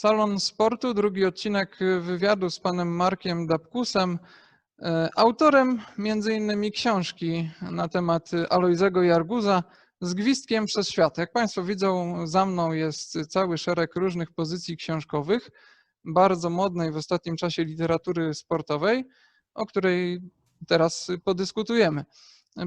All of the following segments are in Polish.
Salon Sportu, drugi odcinek wywiadu z panem Markiem Dapkusem, e, autorem innymi książki na temat Alojzego Jarguza z gwizdkiem przez świat. Jak państwo widzą, za mną jest cały szereg różnych pozycji książkowych, bardzo modnej w ostatnim czasie literatury sportowej, o której teraz podyskutujemy.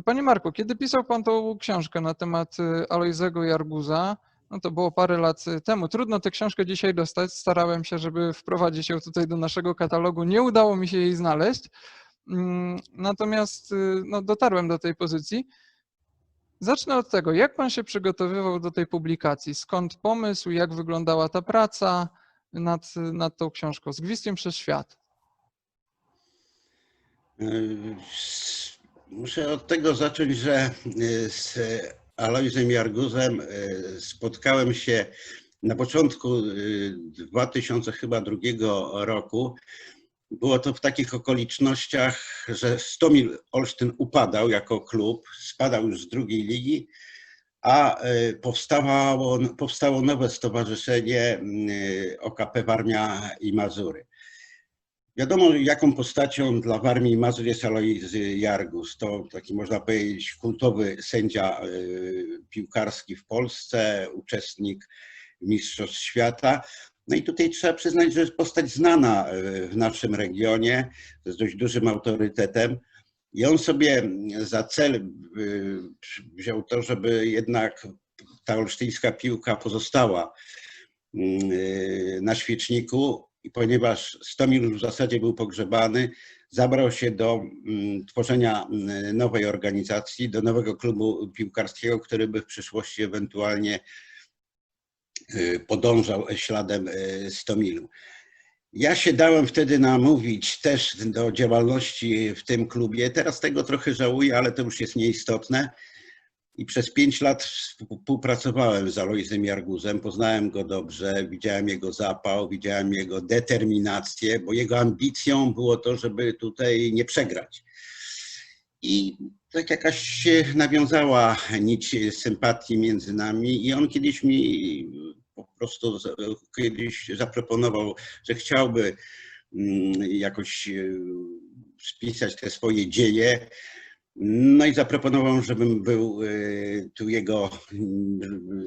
Panie Marku, kiedy pisał Pan tą książkę na temat Alojzego Jarguza, no to było parę lat temu. Trudno tę książkę dzisiaj dostać. Starałem się, żeby wprowadzić ją tutaj do naszego katalogu. Nie udało mi się jej znaleźć. Mm, natomiast no, dotarłem do tej pozycji. Zacznę od tego, jak Pan się przygotowywał do tej publikacji? Skąd pomysł? Jak wyglądała ta praca nad, nad tą książką? Z gwizdkiem przez świat. Muszę od tego zacząć, że z Alojzem Jarguzem spotkałem się na początku 2002 roku. Było to w takich okolicznościach, że Stomil Olsztyn upadał jako klub, spadał już z drugiej ligi, a powstało, powstało nowe stowarzyszenie OKP Warmia i Mazury. Wiadomo, jaką postacią dla Warmii Mazur jest Alojzy Jargus. To taki, można powiedzieć, kultowy sędzia piłkarski w Polsce, uczestnik Mistrzostw Świata. No i tutaj trzeba przyznać, że jest postać znana w naszym regionie, z dość dużym autorytetem. I on sobie za cel wziął to, żeby jednak ta olsztyńska piłka pozostała na świeczniku i ponieważ Stomil w zasadzie był pogrzebany, zabrał się do tworzenia nowej organizacji, do nowego klubu piłkarskiego, który by w przyszłości ewentualnie podążał śladem Stomilu. Ja się dałem wtedy namówić też do działalności w tym klubie. Teraz tego trochę żałuję, ale to już jest nieistotne. I przez pięć lat współpracowałem z Alojzem Jarguzem, poznałem go dobrze, widziałem jego zapał, widziałem jego determinację, bo jego ambicją było to, żeby tutaj nie przegrać. I tak jakaś się nawiązała nić sympatii między nami i on kiedyś mi po prostu kiedyś zaproponował, że chciałby jakoś spisać te swoje dzieje. No i zaproponował, żebym był tu jego,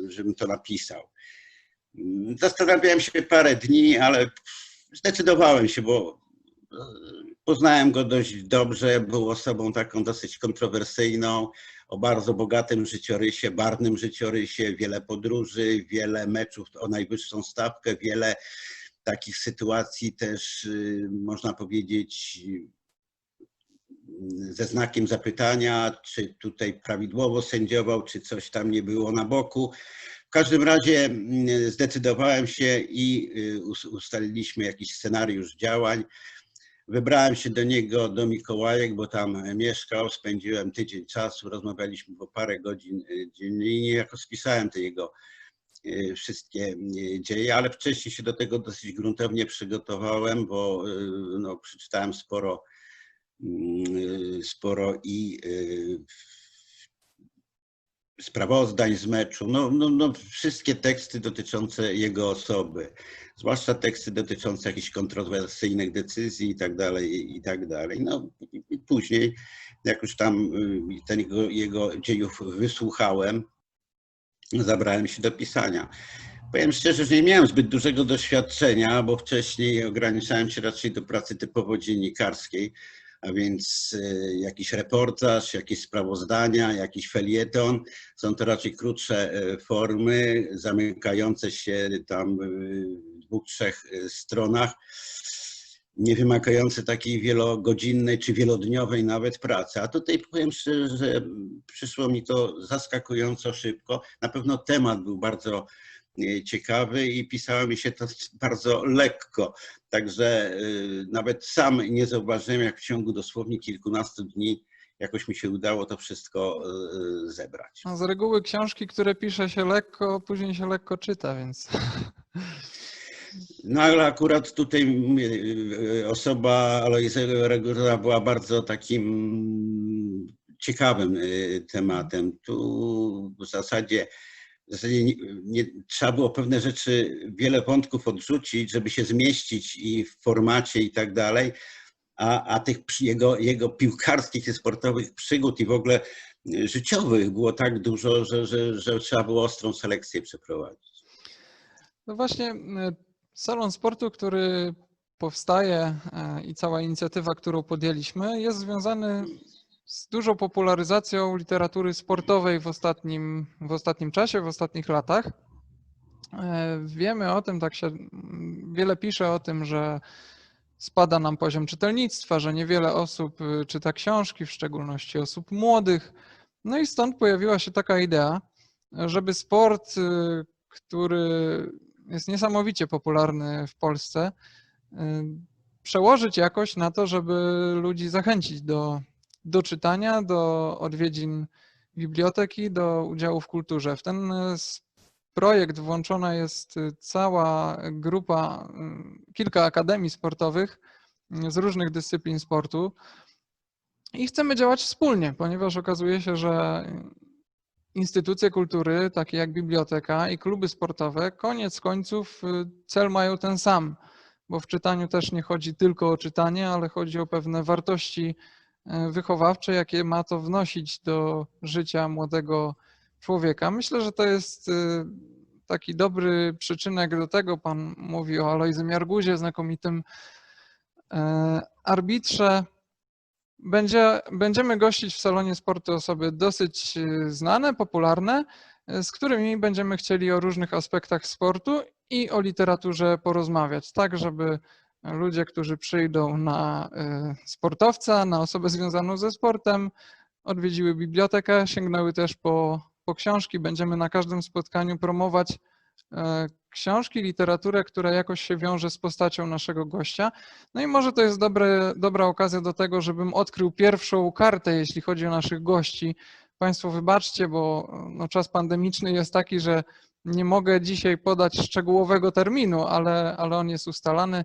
żebym to napisał. Zastanawiałem się parę dni, ale zdecydowałem się, bo poznałem go dość dobrze. Był osobą taką dosyć kontrowersyjną, o bardzo bogatym życiorysie, barwnym życiorysie, wiele podróży, wiele meczów o najwyższą stawkę, wiele takich sytuacji też, można powiedzieć, ze znakiem zapytania, czy tutaj prawidłowo sędziował, czy coś tam nie było na boku. W każdym razie zdecydowałem się i ustaliliśmy jakiś scenariusz działań. Wybrałem się do niego, do Mikołajek, bo tam mieszkał, spędziłem tydzień czasu, rozmawialiśmy po parę godzin dziennie i niejako spisałem te jego wszystkie dzieje, ale wcześniej się do tego dosyć gruntownie przygotowałem, bo no, przeczytałem sporo sporo i sprawozdań z meczu, no, no, no, wszystkie teksty dotyczące jego osoby, zwłaszcza teksty dotyczące jakichś kontrowersyjnych decyzji i tak dalej, i tak dalej. No i później, jak już tam ten jego, jego dziejów wysłuchałem, zabrałem się do pisania. Powiem szczerze, że nie miałem zbyt dużego doświadczenia, bo wcześniej ograniczałem się raczej do pracy typowo dziennikarskiej, a więc jakiś reportaż, jakieś sprawozdania, jakiś felieton. Są to raczej krótsze formy, zamykające się tam w dwóch, trzech stronach, nie wymagające takiej wielogodzinnej czy wielodniowej nawet pracy. A tutaj powiem szczerze, że przyszło mi to zaskakująco szybko. Na pewno temat był bardzo ciekawy i pisało mi się to bardzo lekko. Także nawet sam nie zauważyłem, jak w ciągu dosłownie kilkunastu dni jakoś mi się udało to wszystko zebrać. No z reguły książki, które pisze się lekko, później się lekko czyta, więc. No ale akurat tutaj osoba Alojzego Regura była bardzo takim ciekawym tematem. Tu w zasadzie zasadzie nie, nie, trzeba było pewne rzeczy, wiele wątków odrzucić, żeby się zmieścić i w formacie i tak dalej, a, a tych jego, jego piłkarskich i sportowych przygód i w ogóle y, życiowych było tak dużo, że, że, że trzeba było ostrą selekcję przeprowadzić. No właśnie, e, salon sportu, który powstaje e, i cała inicjatywa, którą podjęliśmy, jest związany z dużą popularyzacją literatury sportowej w ostatnim, w ostatnim czasie, w ostatnich latach. E, Wiemy o tym, tak się wiele pisze o tym, że spada nam poziom czytelnictwa, że niewiele osób y, czyta książki, w szczególności osób młodych. No i stąd pojawiła się taka idea, żeby sport, y, który jest niesamowicie popularny w Polsce, y, przełożyć jakoś na to, żeby ludzi zachęcić do, do czytania, do odwiedzin biblioteki, do udziału w kulturze. W ten s- projekt włączona jest y, cała grupa, y, kilka akademii sportowych y, z różnych dyscyplin sportu. I chcemy działać wspólnie, ponieważ okazuje się, że instytucje kultury, takie jak biblioteka i kluby sportowe, koniec końców y, cel mają ten sam, bo w czytaniu też nie chodzi tylko o czytanie, ale chodzi o pewne wartości wychowawcze, jakie ma to wnosić do życia młodego człowieka. Myślę, że to jest y, taki dobry przyczynek do tego. Pan mówi o Alojzym Jarguzie, znakomitym e, arbitrze. Będzie, będziemy gościć w salonie sportu osoby dosyć znane, popularne, z którymi będziemy chcieli o różnych aspektach sportu i o literaturze porozmawiać, tak żeby ludzie, którzy przyjdą na y, sportowca, na osobę związaną ze sportem, odwiedziły bibliotekę, sięgnęły też po, po książki. Będziemy na każdym spotkaniu promować e, książki, literaturę, która jakoś się wiąże z postacią naszego gościa. No i może to jest dobre, dobra okazja do tego, żebym odkrył pierwszą kartę, jeśli chodzi o naszych gości. Państwo wybaczcie, bo no, czas pandemiczny jest taki, że nie mogę dzisiaj podać szczegółowego terminu, ale, ale on jest ustalany.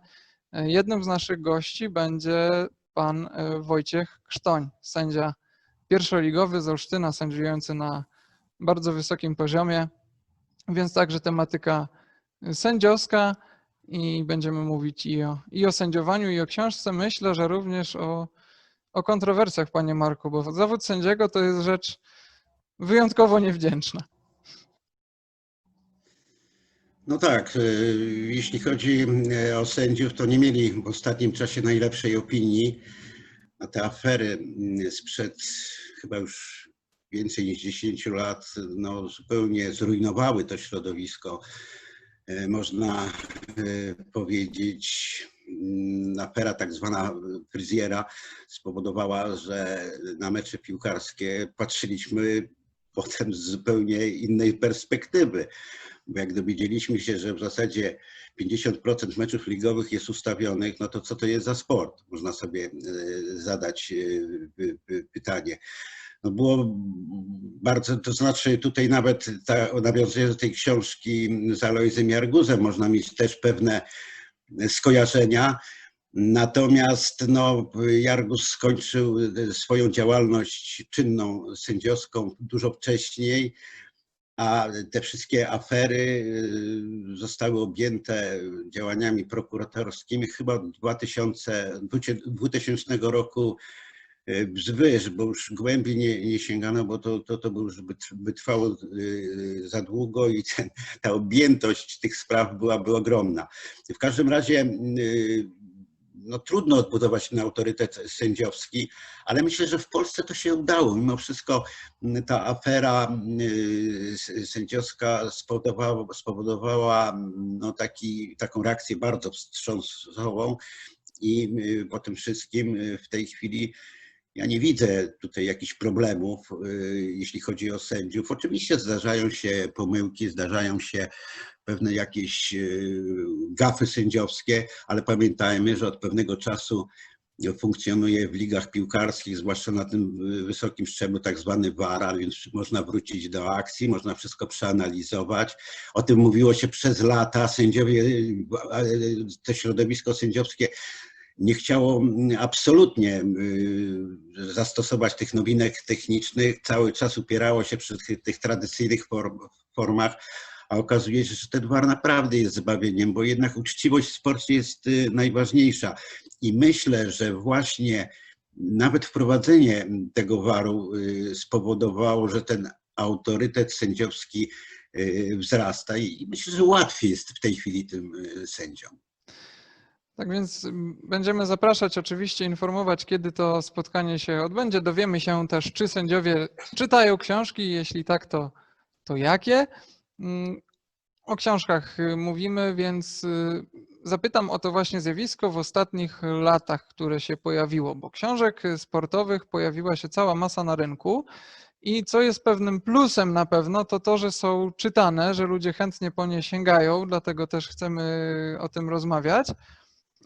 Jednym z naszych gości będzie pan e, WojciechKsztoń, sędzia pierwszoligowy z Olsztyna, sędziujący na bardzo wysokim poziomie, więc także tematyka sędziowska i będziemy mówić i o, i o sędziowaniu, i o książce. Myślę, że również o, o kontrowersjach, panie Marku, bo zawód sędziego to jest rzecz wyjątkowo niewdzięczna. No tak, y, jeśli chodzi y, o sędziów, to nie mieli w ostatnim czasie najlepszej opinii. A te afery y, sprzed chyba już więcej niż 10 lat no, zupełnie zrujnowały to środowisko. Y, Można powiedzieć, mm, afera tak zwana fryzjera spowodowała, że na mecze piłkarskie patrzyliśmy potem z zupełnie innej perspektywy bo jak dowiedzieliśmy się, że w zasadzie 50% meczów ligowych jest ustawionych, no to co to jest za sport? Można sobie e, zadać e, py- py- pytanie. No było bardzo, to znaczy tutaj nawet ta, nawiązując do tej książki z Alojzem Jarguzem, można mieć też pewne skojarzenia. Natomiast no, Jargus skończył swoją działalność czynną sędziowską dużo wcześniej, a te wszystkie afery y, zostały objęte działaniami prokuratorskimi chyba od 2000, 2000 roku y, wzwyż, bo już głębiej nie, nie sięgano, bo to, to, to by już by, by trwało za długo i ten, ta objętość tych spraw byłaby ogromna. W każdym razie no, trudno odbudować ten autorytet sędziowski, ale myślę, że w Polsce to się udało. Mimo wszystko m, ta afera y, s- sędziowska spowodowała, spowodowała no, taki, taką reakcję bardzo wstrząsową i y, po tym wszystkim y, w tej chwili ja nie widzę tutaj jakichś problemów, y, jeśli chodzi o sędziów. Oczywiście zdarzają się pomyłki, zdarzają się pewne jakieś y, gafy sędziowskie, ale pamiętajmy, że od pewnego czasu funkcjonuje w ligach piłkarskich, zwłaszcza na tym y, wysokim szczeblu, tak zwany VAR, więc można wrócić do akcji, można wszystko przeanalizować. O tym mówiło się przez lata. Sędziowie, to środowisko sędziowskie nie chciało mm, absolutnie y, zastosować tych nowinek technicznych, cały czas upierało się przy tych, tych tradycyjnych form, formach, a okazuje się, że ten war naprawdę jest zbawieniem, bo jednak uczciwość w sporcie jest y, najważniejsza. I myślę, że właśnie nawet wprowadzenie tego waru y, spowodowało, że ten autorytet sędziowski wzrasta i myślę, że łatwiej jest w tej chwili tym sędziom. Tak więc będziemy zapraszać, oczywiście informować, kiedy to spotkanie się odbędzie. Dowiemy się też, czy sędziowie czytają książki, jeśli tak, to, to jakie. Mm, o książkach y, mówimy, więc y, zapytam o to właśnie zjawisko w ostatnich latach, które się pojawiło, bo książek sportowych pojawiła się cała masa na rynku. I co jest pewnym plusem na pewno, to to, że są czytane, że ludzie chętnie po nie sięgają, dlatego też chcemy o tym rozmawiać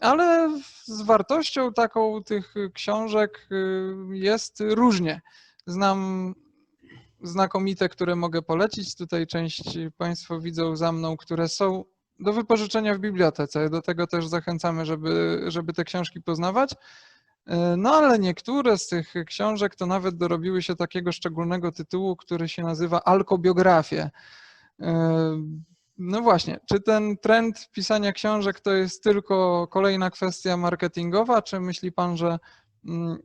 ale z wartością taką tych książek y, jest różnie. Znam znakomite, które mogę polecić. Tutaj część Państwo widzą za mną, które są do wypożyczenia w bibliotece. Do tego też zachęcamy, żeby, żeby te książki poznawać. Y, no ale niektóre z tych książek to nawet dorobiły się takiego szczególnego tytułu, który się nazywa Alkobiografie. No właśnie, czy ten trend pisania książek to jest tylko kolejna kwestia marketingowa, czy myśli Pan, że mm,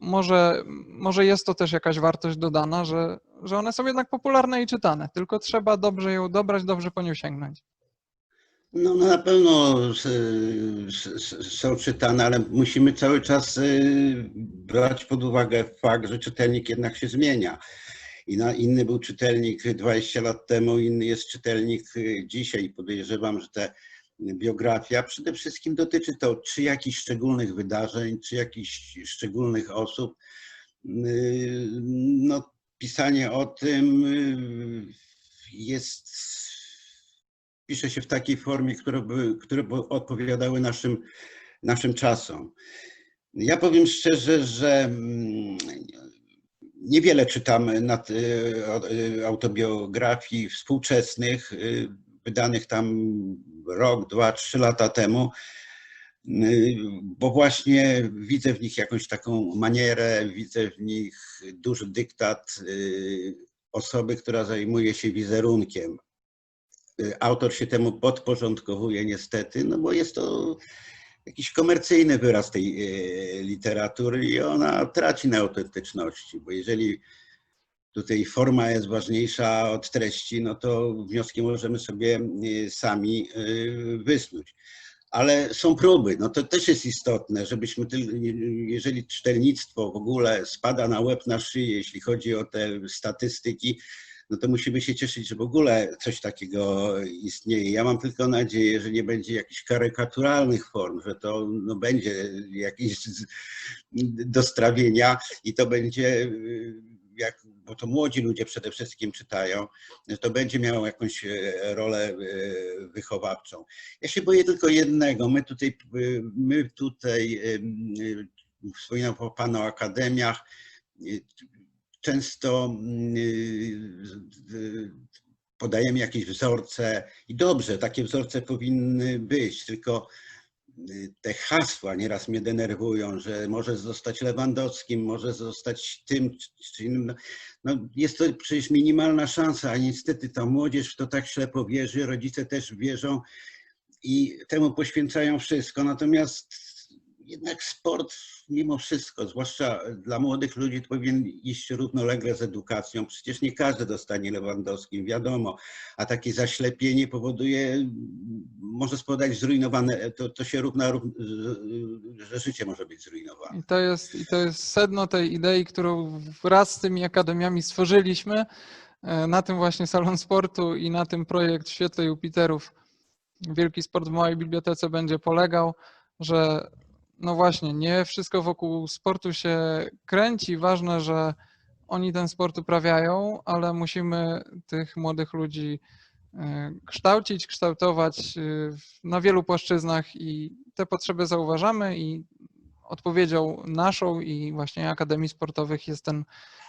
może, może jest to też jakaś wartość dodana, że, że one są jednak popularne i czytane, tylko trzeba dobrze ją dobrać, dobrze po nią sięgnąć? No, no na pewno są czytane, ale musimy cały czas y, brać pod uwagę fakt, że czytelnik jednak się zmienia inny był czytelnik 20 lat temu, inny jest czytelnik y, dzisiaj. Podejrzewam, że te biografia przede wszystkim dotyczy to czy jakichś szczególnych wydarzeń, czy jakichś szczególnych osób. Y, no, pisanie o tym y, jest, pisze się w takiej formie, które by, które by odpowiadały naszym, naszym czasom. Ja powiem szczerze, że mm, Niewiele czytam nad autobiografii współczesnych, y, wydanych tam rok, dwa, trzy lata temu, y, bo właśnie widzę w nich jakąś taką manierę, widzę w nich duży dyktat y, osoby, która zajmuje się wizerunkiem. Autor się temu podporządkowuje niestety, no bo jest to jakiś komercyjny wyraz tej e, literatury i ona traci na autentyczności, bo jeżeli tutaj forma jest ważniejsza od treści, no to wnioski możemy sobie e, sami e, wysnuć. Ale są próby, no to też jest istotne, żebyśmy, jeżeli czytelnictwo w ogóle spada na łeb na szyję, jeśli chodzi o te statystyki, no to musimy się cieszyć, że w ogóle coś takiego istnieje. Ja mam tylko nadzieję, że nie będzie jakichś karykaturalnych form, że to no, będzie jakieś dostrawienia i to będzie jak, bo to młodzi ludzie przede wszystkim czytają, że to będzie miało jakąś e, rolę e, wychowawczą. Ja się boję tylko jednego. My tutaj, my tutaj wspominam Pan o akademiach, często mm, y, y, podajemy jakieś wzorce i dobrze, takie wzorce powinny być, tylko y, te hasła nieraz mnie denerwują, że może zostać Lewandowskim, może zostać tym czy innym. No, jest to przecież minimalna szansa, a niestety ta młodzież w to tak ślepo wierzy, rodzice też wierzą i temu poświęcają wszystko. Natomiast jednak sport mimo wszystko, zwłaszcza dla młodych ludzi, powinien iść równolegle z edukacją. Przecież nie każdy dostanie Lewandowskim, wiadomo, a takie zaślepienie powoduje, może spowodować zrujnowane, to, to się równa, że życie może być zrujnowane. I to, jest, I to jest sedno tej idei, którą wraz z tymi akademiami stworzyliśmy. E, na tym właśnie Salon Sportu i na tym projekt w świetle Jupiterów Wielki Sport w małej bibliotece będzie polegał, że no właśnie, nie wszystko wokół sportu się kręci. Ważne, że oni ten sport uprawiają, ale musimy tych młodych ludzi e, kształcić, kształtować e, na wielu płaszczyznach i te potrzeby zauważamy i odpowiedzią naszą i właśnie Akademii Sportowych jest ten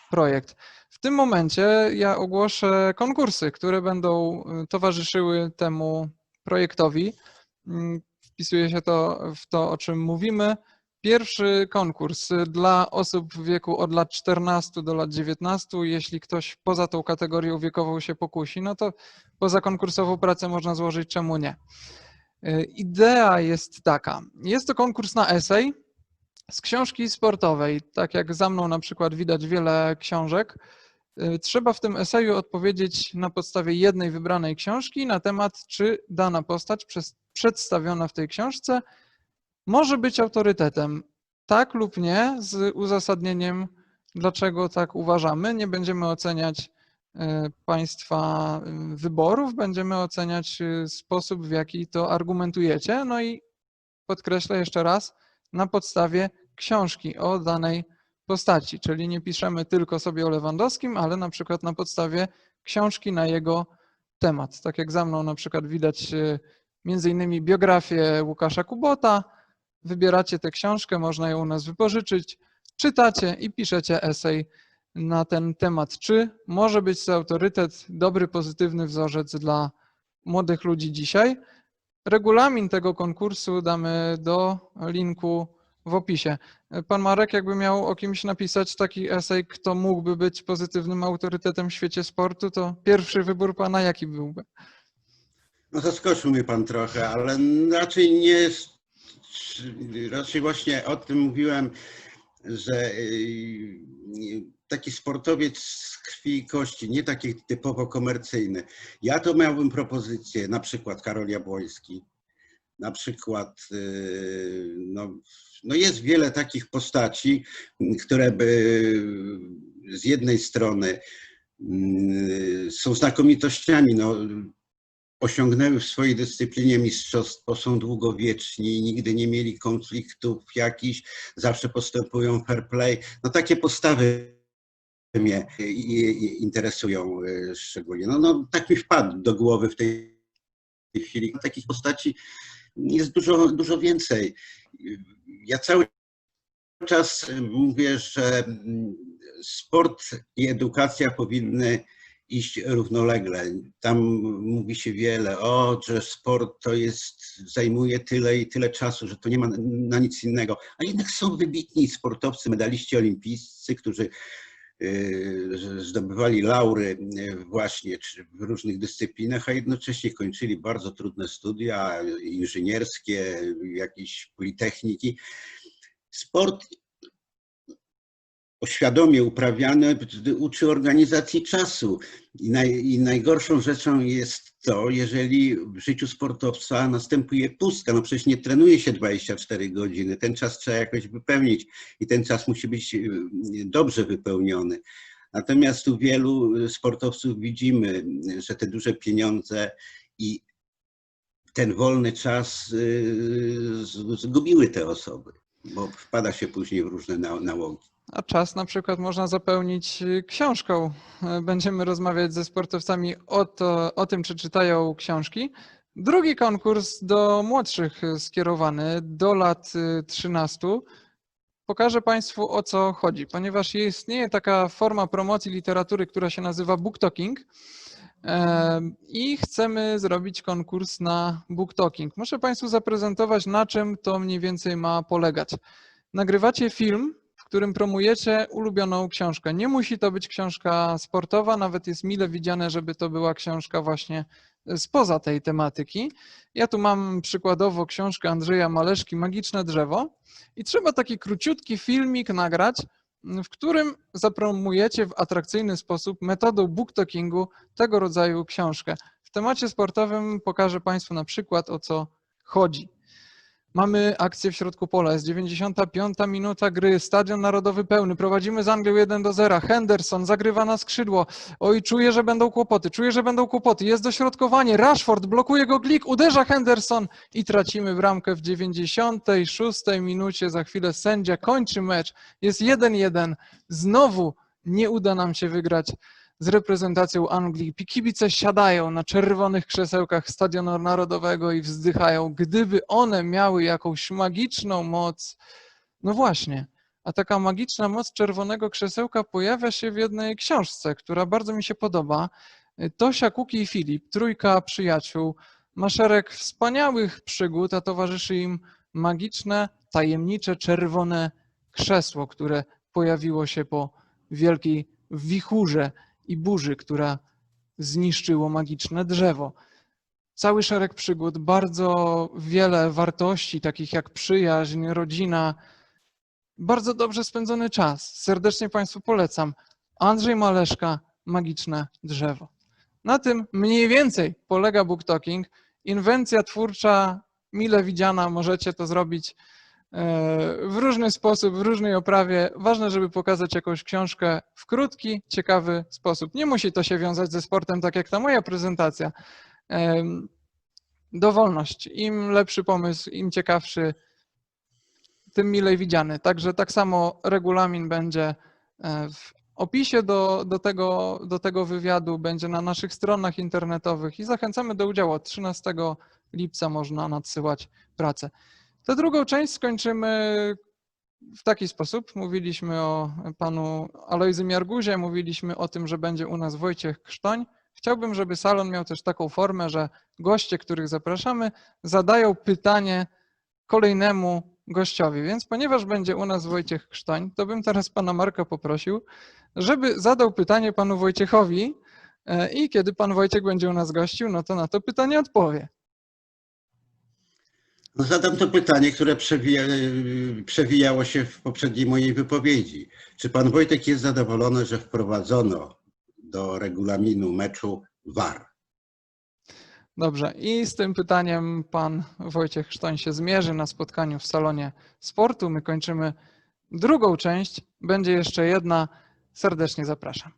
projekt. W tym momencie ja ogłoszę konkursy, które będą e, towarzyszyły temu projektowi. Wpisuje się to w to, o czym mówimy. Pierwszy konkurs dla osób w wieku od lat 14 do lat 19. Jeśli ktoś poza tą kategorią wiekową się pokusi, no to poza konkursową pracę można złożyć, czemu nie. Y, Idea jest taka. Jest to konkurs na esej z książki sportowej. Tak jak za mną na przykład widać wiele książek. Y, Trzeba w tym eseju odpowiedzieć na podstawie jednej wybranej książki na temat, czy dana postać przez- przedstawiona w tej książce może być autorytetem. Tak lub nie, z uzasadnieniem, dlaczego tak uważamy. Nie będziemy oceniać e, Państwa e, wyborów, będziemy oceniać e, sposób, w jaki to argumentujecie. No i podkreślę jeszcze raz, na podstawie książki o danej postaci, czyli nie piszemy tylko sobie o Lewandowskim, ale na przykład na podstawie książki na jego temat. Tak jak za mną na przykład widać e, między innymi biografię Łukasza Kubota, wybieracie tę książkę, można ją u nas wypożyczyć, czytacie i piszecie esej na ten temat. Czy może być to autorytet, dobry, pozytywny wzorzec dla młodych ludzi dzisiaj? Regulamin tego konkursu damy do linku w opisie. Pan Marek, jakby miał o kimś napisać taki esej, kto mógłby być pozytywnym autorytetem w świecie sportu, to pierwszy wybór pana jaki byłby? No zaskoczył mnie pan trochę, ale raczej nie. Raczej właśnie o tym mówiłem, że y, taki sportowiec z krwi i kości, nie taki typowo komercyjny. Ja to miałbym propozycję, na przykład Karol Jabłoński, na przykład, y, no, no jest wiele takich postaci, które by z jednej strony y, są znakomitościami, no, osiągnęły w swojej dyscyplinie mistrzostwo, są długowieczni, nigdy nie mieli konfliktów jakichś, zawsze postępują fair play. No takie postawy mnie i- i- interesują y, szczególnie. No, no tak mi wpadł do głowy w tej chwili. Takich postaci jest dużo, dużo więcej. Ja cały czas mówię, że sport i edukacja powinny iść równolegle. Tam mówi się wiele, o, że sport to jest, zajmuje tyle i tyle czasu, że to nie ma na nic innego. A jednak są wybitni sportowcy, medaliści olimpijscy, którzy zdobywali laury y, właśnie w różnych dyscyplinach, a jednocześnie kończyli bardzo trudne studia inżynierskie, jakieś politechniki. Sport świadomie uprawiany uczy organizacji czasu. I, naj, I najgorszą rzeczą jest to, jeżeli w życiu sportowca następuje pustka. No przecież nie trenuje się 24 godziny. Ten czas trzeba jakoś wypełnić i ten czas musi być y, dobrze wypełniony. Natomiast u wielu sportowców widzimy, że te duże pieniądze i ten wolny czas y, zgubiły te osoby, bo wpada się później w różne na- nałogi. A czas na przykład można zapełnić y, książką. E, Będziemy rozmawiać ze sportowcami o, to, o tym, czy czytają książki. Drugi konkurs do młodszych y, skierowany, do lat y, 13. Pokażę Państwu o co chodzi, ponieważ istnieje taka forma promocji literatury, która się nazywa booktalking e, i chcemy zrobić konkurs na booktalking. Muszę Państwu zaprezentować, na czym to mniej więcej ma polegać. Nagrywacie film, którym promujecie ulubioną książkę. Nie musi to być książka sportowa, nawet jest mile widziane, żeby to była książka właśnie spoza tej tematyki. Ja tu mam przykładowo książkę Andrzeja Maleszki Magiczne drzewo i trzeba taki króciutki filmik nagrać, w którym zapromujecie w atrakcyjny sposób metodą booktalkingu tego rodzaju książkę. W temacie sportowym pokażę Państwu na przykład o co chodzi. Mamy akcję w środku pola, jest 95 minuta gry, stadion narodowy pełny, prowadzimy z Anglią 1 do 0, Henderson zagrywa na skrzydło, oj czuję, że będą kłopoty, czuję, że będą kłopoty, jest dośrodkowanie, Rashford blokuje go Glik, uderza Henderson i tracimy bramkę w 96 minucie, za chwilę sędzia kończy mecz, jest 1-1, znowu nie uda nam się wygrać z reprezentacją Anglii. Kibice siadają na czerwonych krzesełkach Stadionu Narodowego i wzdychają, gdyby one miały jakąś magiczną moc. No właśnie, a taka magiczna moc czerwonego krzesełka pojawia się w jednej książce, która bardzo mi się podoba. Tosia, Kuki i Filip, trójka przyjaciół, ma szereg wspaniałych przygód, a towarzyszy im magiczne, tajemnicze, czerwone krzesło, które pojawiło się po wielkiej wichurze i burzy, która zniszczyło magiczne drzewo. Cały szereg przygód, bardzo wiele wartości, takich jak przyjaźń, rodzina, bardzo dobrze spędzony czas. Serdecznie Państwu polecam. Andrzej Maleszka, Magiczne Drzewo. Na tym mniej więcej polega BookTalking. Inwencja twórcza, mile widziana, możecie to zrobić w różny sposób, w różnej oprawie. Ważne, żeby pokazać jakąś książkę w krótki, ciekawy sposób. Nie musi to się wiązać ze sportem, tak jak ta moja prezentacja. Dowolność. Im lepszy pomysł, im ciekawszy, tym milej widziany. Także tak samo regulamin będzie e, w opisie do, do, tego, do tego wywiadu, będzie na naszych stronach internetowych i zachęcamy do udziału. Od 13 lipca można nadsyłać pracę. Tę drugą część skończymy w taki sposób. Mówiliśmy o panu Alojzym Jarguzie, mówiliśmy o tym, że będzie u nas Wojciech Krztoń. Chciałbym, żeby salon miał też taką formę, że goście, których zapraszamy, zadają pytanie kolejnemu gościowi. Więc ponieważ będzie u nas Wojciech Krztoń, to bym teraz pana Marka poprosił, żeby zadał pytanie panu Wojciechowi e, i kiedy pan Wojciech będzie u nas gościł, no to na to pytanie odpowie. No zadam to pytanie, które przewija, przewijało się w poprzedniej mojej wypowiedzi. Czy pan Wojtek jest zadowolony, że wprowadzono do regulaminu meczu VAR? Dobrze, i z tym pytaniem pan Wojciech Sztoń się zmierzy na spotkaniu w salonie sportu. My kończymy drugą część. Będzie jeszcze jedna. Serdecznie zapraszam.